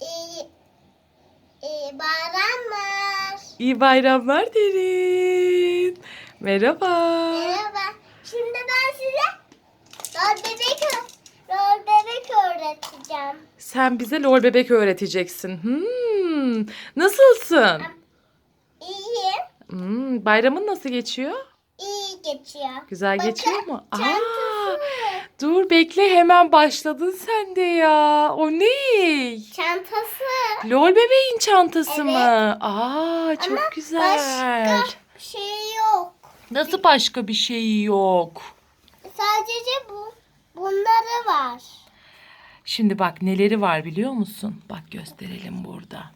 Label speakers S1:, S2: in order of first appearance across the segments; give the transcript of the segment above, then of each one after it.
S1: İyi, iyi bayramlar.
S2: İyi bayramlar derin. Merhaba.
S1: Merhaba. Şimdi ben size rol bebek, rol bebek öğreteceğim.
S2: Sen bize lol bebek öğreteceksin. Hmm. Nasılsın?
S1: İyi,
S2: Hmm, bayramın nasıl geçiyor?
S1: iyi geçiyor.
S2: Güzel
S1: Bakın,
S2: geçiyor mu? Aa. Dur bekle hemen başladın sen de ya. O ne?
S1: Çantası.
S2: Lol bebeğin çantası
S1: Evet.
S2: mı? Aa çok
S1: Ama
S2: güzel.
S1: Başka şey yok.
S2: Nasıl başka bir şey yok?
S1: Sadece bu. Bunları var.
S2: Şimdi bak neleri var biliyor musun? Bak gösterelim burada.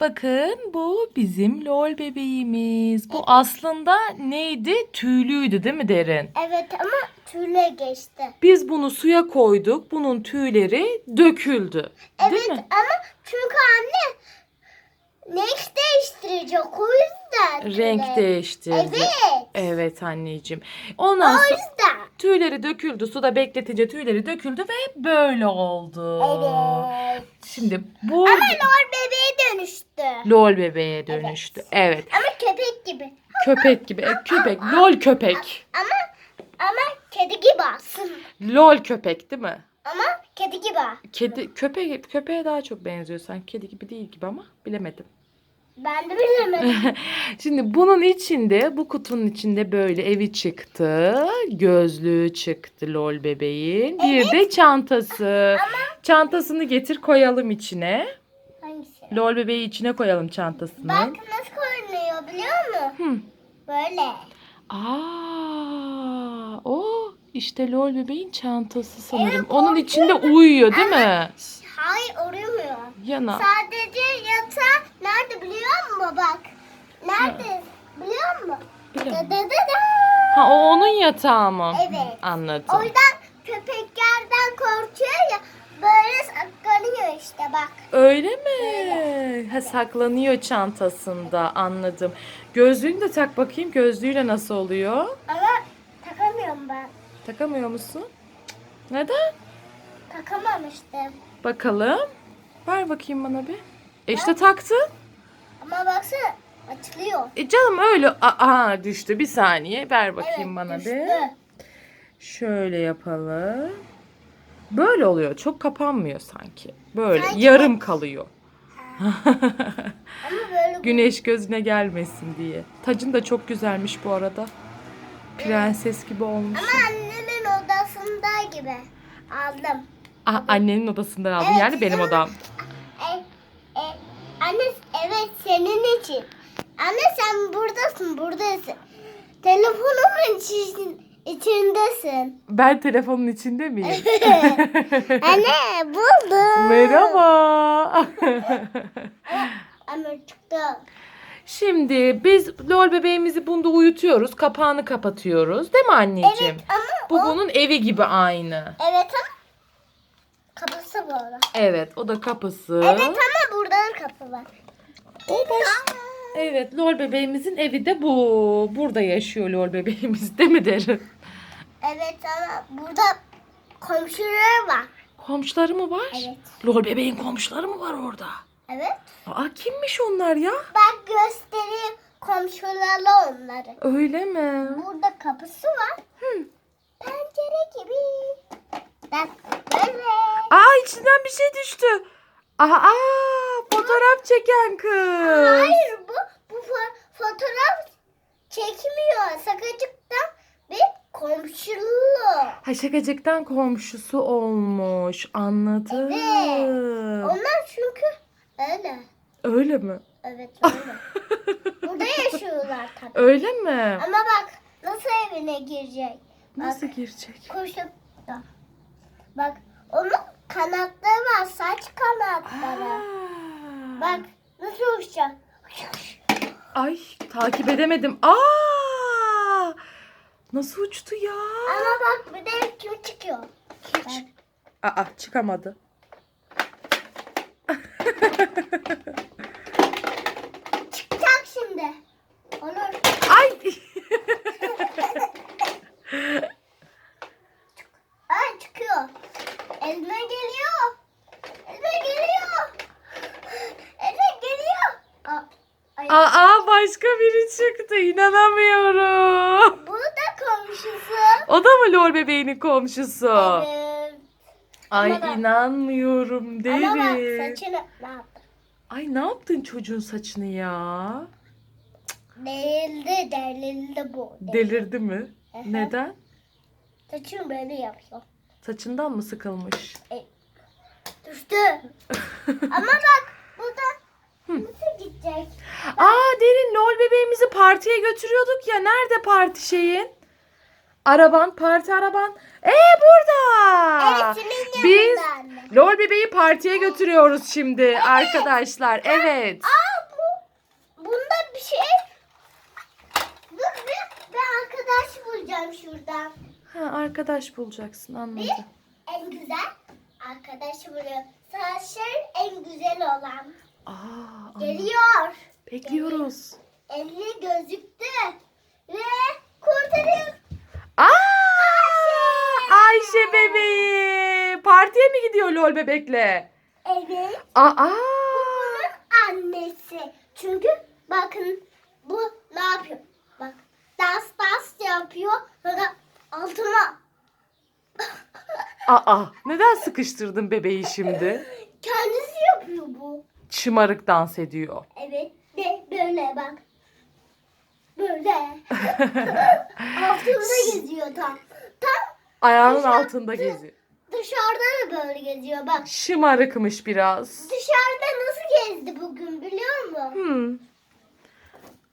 S2: Bakın bu bizim lol bebeğimiz. Bu aslında neydi? Tüylüydü değil mi Derin?
S1: Evet ama tüyle geçti.
S2: Biz bunu suya koyduk. Bunun tüyleri döküldü. Değil
S1: Evet
S2: mi?
S1: ama çünkü anne renk değiştirecek o yüzden.
S2: Renk
S1: tüyle.
S2: değiştirdi.
S1: Evet.
S2: Evet anneciğim. Ondan
S1: O yüzden.
S2: Tüyleri döküldü. Suda bekletince tüyleri döküldü ve böyle oldu.
S1: Evet.
S2: Şimdi bu
S1: Ama lor bebeğe dönüştü.
S2: lol bebeğe dönüştü. Evet.
S1: Ama köpek gibi.
S2: Köpek gibi. E, köpek. Lol köpek.
S1: Ama ama kedi gibi aslında.
S2: Lol köpek değil mi?
S1: Ama kedi gibi.
S2: Kedi köpeğe köpeğe daha çok benziyor sanki. Kedi gibi değil gibi ama bilemedim.
S1: Ben de bilemedim.
S2: Şimdi bunun içinde, bu kutunun içinde böyle evi çıktı. Gözlüğü çıktı lol bebeğin. Bir de çantası. Çantasını getir koyalım içine.
S1: Hangisi?
S2: Lol bebeği içine koyalım çantasını.
S1: Bak nasıl koyuluyor biliyor musun?
S2: Hı.
S1: Böyle.
S2: Aa, o işte lol bebeğin çantası sanırım. Onun içinde uyuyor değil mi?
S1: Hayır uyumuyor.
S2: Yana.
S1: Sadece yatağı nerede biliyor musun bak? Nerede biliyor musun? Da
S2: Bilmiyorum.
S1: da da da.
S2: Ha o onun yatağı mı?
S1: Evet.
S2: Anladım.
S1: O yüzden köpeklerden korkuyor ya böyle saklanıyor işte bak.
S2: Öyle mi? Ha, saklanıyor çantasında anladım. Gözlüğünü de tak bakayım. Gözlüğüyle nasıl oluyor?
S1: Ama takamıyorum ben.
S2: Takamıyor musun? Neden?
S1: Takamamıştım.
S2: Bakalım. Ver bakayım bana bir. E işte taktın.
S1: Ama baksana açılıyor.
S2: E canım öyle. Aa düştü. Bir saniye. Ver bakayım
S1: Evet,
S2: bana
S1: düştü.
S2: bir. Şöyle yapalım. Böyle oluyor. Çok kapanmıyor sanki. Böyle
S1: Sanki
S2: yarım kalıyor.
S1: Ama böyle
S2: Güneş gözüne gelmesin diye. Tacın da çok güzelmiş bu arada. Prenses gibi olmuş.
S1: Ama annemin odasında gibi aldım.
S2: Ah, annenin odasından aldın
S1: Evet,
S2: yani benim odam.
S1: E, e, anne evet senin için. Anne sen buradasın buradasın. Telefonumun için, içindesin.
S2: Ben telefonun içinde miyim?
S1: anne buldum.
S2: Merhaba.
S1: Ama çıktı.
S2: Şimdi biz lol bebeğimizi bunda uyutuyoruz. Kapağını kapatıyoruz. Değil mi anneciğim?
S1: Evet ama
S2: Bu
S1: o,
S2: bunun evi gibi aynı.
S1: evet ama kapısı böyle.
S2: Evet o da kapısı.
S1: Evet ama burada da kapı var.
S2: O baş... Evet lol bebeğimizin evi de bu. Burada yaşıyor lol bebeğimiz değil mi derin?
S1: Evet ama burada komşular var.
S2: Komşuları mı var?
S1: Evet.
S2: Lol bebeğin komşuları mı var orada?
S1: Evet.
S2: Aa kimmiş onlar ya?
S1: Bak göstereyim komşularla onları.
S2: Öyle mi?
S1: Burada kapısı var. Pencere gibi. Bak böyle.
S2: Aa içinden bir şey düştü. Aa, fotoğraf çeken kız.
S1: Hayır bu bu fo- fotoğraf çekmiyor. Sakacıktan bir komşulu.
S2: Ha şakacıktan komşusu olmuş. Anladım.
S1: Evet. Onlar çünkü öyle.
S2: Öyle mi?
S1: Evet öyle. Burada yaşıyorlar tabii.
S2: Öyle mi?
S1: Ama bak nasıl evine girecek.
S2: Nasıl girecek?
S1: Koşup da. Bak onun kanatları var. Saç kanatları.
S2: Aa.
S1: Bak nasıl uçacak.
S2: Ay takip edemedim. Aa! Nasıl uçtu ya?
S1: Ama bak bir de kim çıkıyor. Bak.
S2: Aa çıkamadı.
S1: Çıkacak şimdi. Olur.
S2: Ay!
S1: Aa çıkıyor. Elime geliyor. Elime geliyor.
S2: Aa başka biri çıktı. İnanamıyorum.
S1: Bu da komşusu.
S2: O da mı lol bebeğinin komşusu?
S1: Evet.
S2: Ay
S1: Ama bak-
S2: inanmıyorum
S1: Ama bak
S2: derin.
S1: saçını ne yaptı?
S2: Ay ne yaptın çocuğun saçını ya?
S1: Değildi, delildi bu.
S2: Delirdi mi?
S1: Aha.
S2: Neden?
S1: Saçını böyle yapıyor.
S2: Saçından mı sıkılmış?
S1: Düştü. Ama bak bu da nasıl gidecek?
S2: Aa derin lol bebeğimizi partiye götürüyorduk ya. Nerede parti şeyin? Araban, parti araban. Ee burada.
S1: Evet senin
S2: Biz lol bebeği partiye götürüyoruz şimdi arkadaşlar. Evet.
S1: Aa bu bunda bir şey. Dur bir ben arkadaş bulacağım şuradan.
S2: Ha, arkadaş bulacaksın
S1: Bir
S2: anladım.
S1: en güzel arkadaş buluyor. Saçların en güzel olan.
S2: Aa.
S1: Geliyor.
S2: Bekliyoruz.
S1: Elini gözüktü. Ve kurtarıyor.
S2: Aa! Ayşe bebeği. Partiye mi gidiyor lol bebekle?
S1: Evet.
S2: Aa!
S1: Bunun annesi. Çünkü bakın bu ne yapıyor? Bak dans dans yapıyor. Sonra altıma
S2: Aa! Neden sıkıştırdın bebeği şimdi?
S1: kendisi yapıyor bu.
S2: Şımarık dans ediyor.
S1: Evet. De böyle bak. Böyle. Altında geziyor tam. Tam
S2: Ayağının
S1: Dışarı-
S2: altında geziyor.
S1: dışarıda da böyle geziyor bak.
S2: Şımarıkmış biraz.
S1: Dışarıda nasıl gezdi bugün biliyor musun?
S2: Hmm.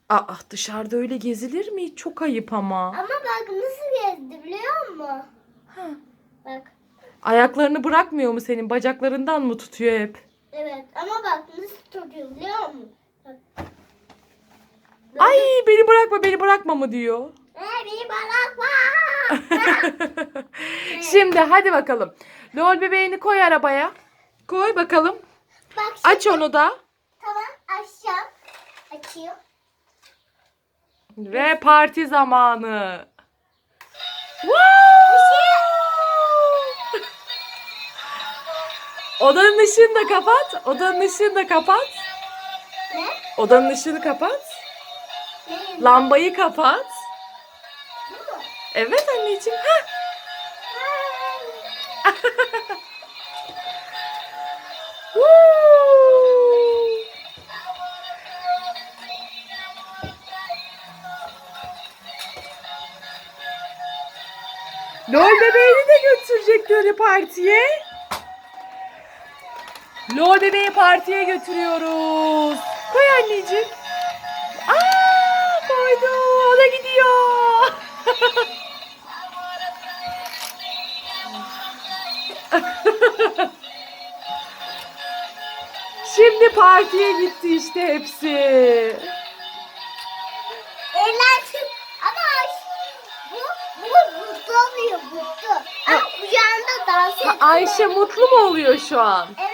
S2: Aa dışarıda öyle gezilir mi? Çok ayıp ama.
S1: Ama bak nasıl gezdi biliyor musun? Bak.
S2: Ayaklarını bırakmıyor mu senin? Bacaklarından mı tutuyor hep?
S1: Evet ama bak nasıl tutuyor biliyor musun? Bak.
S2: Ay beni bırakma beni bırakma mı diyor.
S1: Ee, beni bırakma.
S2: Şimdi hadi bakalım. Lol bebeğini koy arabaya. Koy bakalım.
S1: bak şimdi,
S2: Aç onu da.
S1: Tamam aşağı. Açıyor.
S2: Ve parti zamanı. Wow! Odanın ışığını da kapat. Odanın ışığını da kapat.
S1: Ne?
S2: Odanın ışığını kapat.
S1: Ne?
S2: Lambayı kapat.
S1: Mu?
S2: Evet anneciğim. Woo! Lol bebeğini de götürecekleri partiye. Lol bebeği partiye götürüyoruz. Koy anneciğim. Aa, koydu. O da gidiyor. Şimdi partiye gitti işte hepsi.
S1: Eğlensin. Ama Ayşe, bu, bu mutlu oluyor mutlu. Ama kucağında dans ediyor.
S2: Ayşe mutlu mu oluyor şu an?
S1: Evet.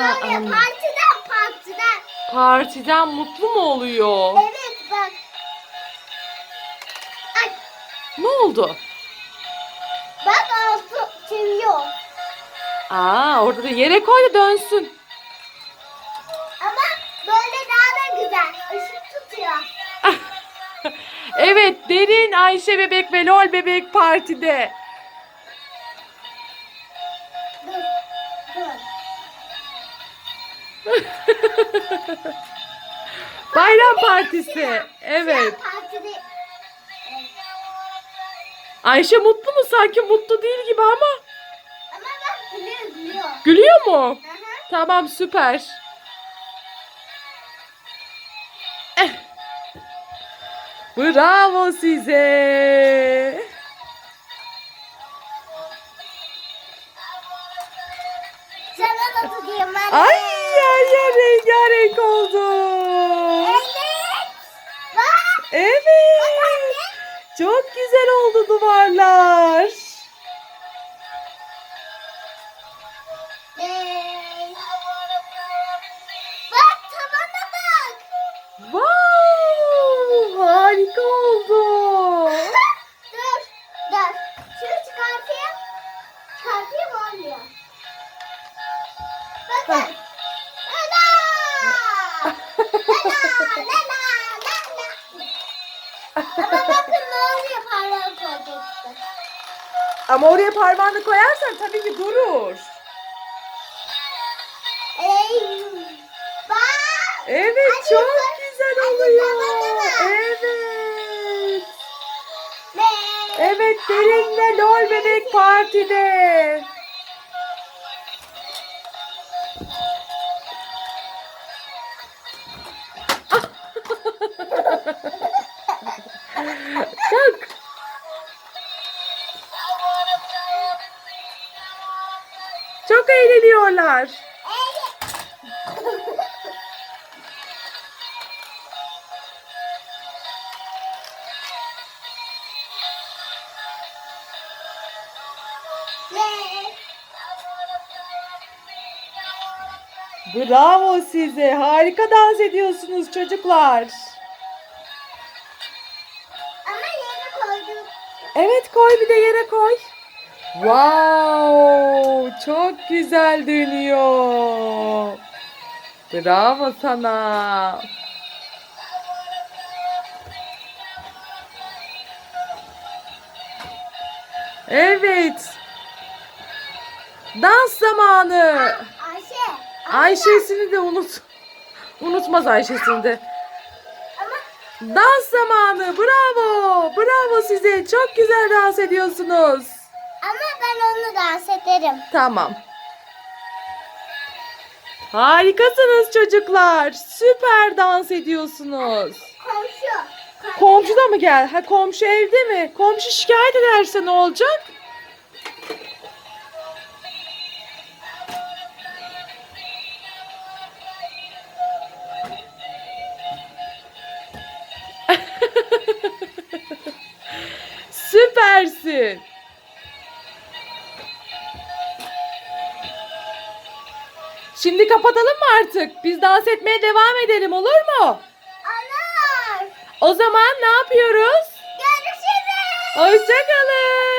S1: Partiden partiden.
S2: Partiden mutlu mu oluyor?
S1: Evet bak. Ay,
S2: Ne oldu?
S1: bak altı çeviriyor.
S2: Aa orada da yere koy da dönsün.
S1: Ama böyle daha da güzel. Işık tutuyor.
S2: Evet derin Ayşe bebek ve lol bebek partide. Bayram partisi. Evet. Ayşe mutlu mu? Sanki mutlu değil gibi ama.
S1: Ama bak gülüyor gülüyor.
S2: Gülüyor mu? Tamam süper. Eh. Bravo size.
S1: Sana da tutayım.
S2: Ay yer yer rengarenk oldu.
S1: Evet.
S2: Evet. Çok güzel oldu duvarlar.
S1: Ama bakın ne oluyor parmağını koyacaktı.
S2: Ama oraya parmağını koyarsan tabii ki durur. Evet
S1: Hadi
S2: çok
S1: koy.
S2: güzel oluyor. Evet. Evet derinle lol bebek partide.
S1: Ve
S2: Bravo size. Harika dans ediyorsunuz çocuklar.
S1: ama yeni koydum.
S2: Evet koy bir de yere koy. Wow, çok güzel dönüyor. Bravo sana. Evet. Dans zamanı.
S1: Ayşe.
S2: Ayşe'sini de unut. Unutmaz Ayşe'sini de. Dans zamanı. Bravo. Bravo size. Çok güzel dans ediyorsunuz.
S1: Ama ben onu dans ederim.
S2: Tamam. Harikasınız çocuklar. Süper dans ediyorsunuz.
S1: Komşu.
S2: Komşu da mı gel? Ha komşu evde mi? Komşu şikayet ederse ne olacak? Süpersin. Şimdi kapatalım mı artık? Biz dans etmeye devam edelim olur mu?
S1: Anar.
S2: O zaman ne yapıyoruz?
S1: Görüşürüz.
S2: Hoşçakalın.